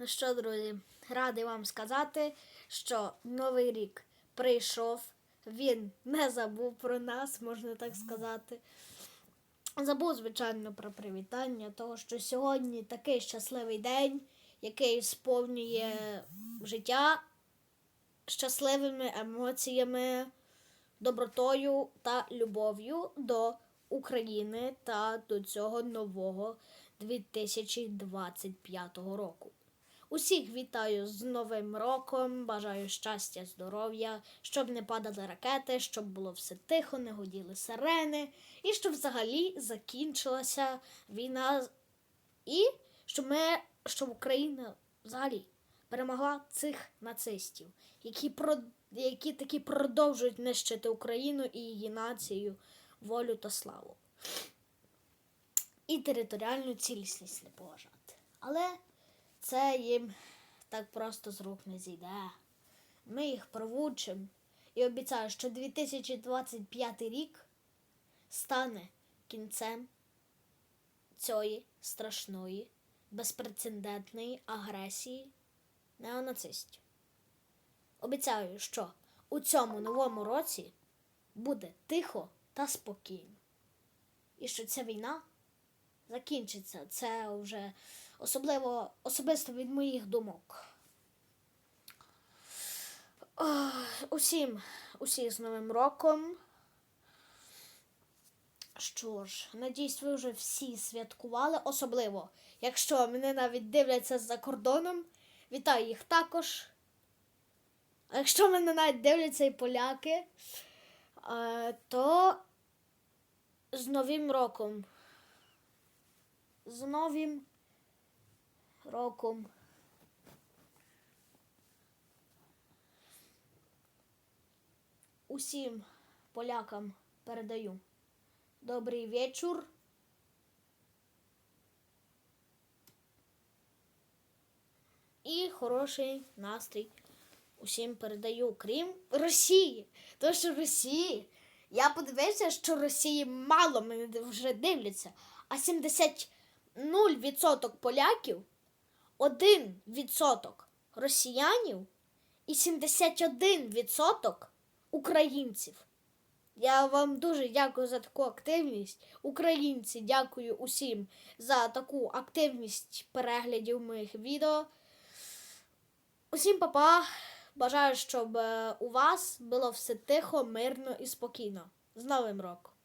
Ну що, друзі, радий вам сказати, що Новий рік прийшов. Він не забув про нас, можна так сказати. Забув, звичайно, про привітання, того, що сьогодні такий щасливий день, який сповнює життя щасливими емоціями, добротою та любов'ю до України та до цього нового 2025 року. Усіх вітаю з Новим роком, бажаю щастя, здоров'я, щоб не падали ракети, щоб було все тихо, не гуділи сирени, і щоб взагалі закінчилася війна, і щоб ми, щоб Україна взагалі перемогла цих нацистів, які, про, які таки продовжують нищити Україну і її націю, волю та славу. І територіальну цілісність не поважати. Але це їм так просто з рук не зійде. Ми їх провучимо і обіцяю, що 2025 рік стане кінцем цієї страшної, безпрецедентної агресії неонацистів. Обіцяю, що у цьому новому році буде тихо та спокійно. І що ця війна закінчиться. Це вже особливо особисто від моїх думок. Усім, усіх з Новим роком. Що ж, надіюсь, ви вже всі святкували, особливо, якщо мене навіть дивляться за кордоном, вітаю їх також. А якщо мене навіть дивляться і поляки, е, то з Новим роком. З Новим роком. Усім полякам передаю добрий вечір. І хороший настрій усім передаю, крім Росії. Тому що Росії, я подивився, що Росії мало мене вже дивляться, а 70% поляків, 1% росіянів і 71% українців. Я вам дуже дякую за таку активність. Українці, дякую усім за таку активність переглядів моїх відео. Усім папа. Бажаю, щоб е, у вас було все тихо, мирно і спокійно. З Новим роком!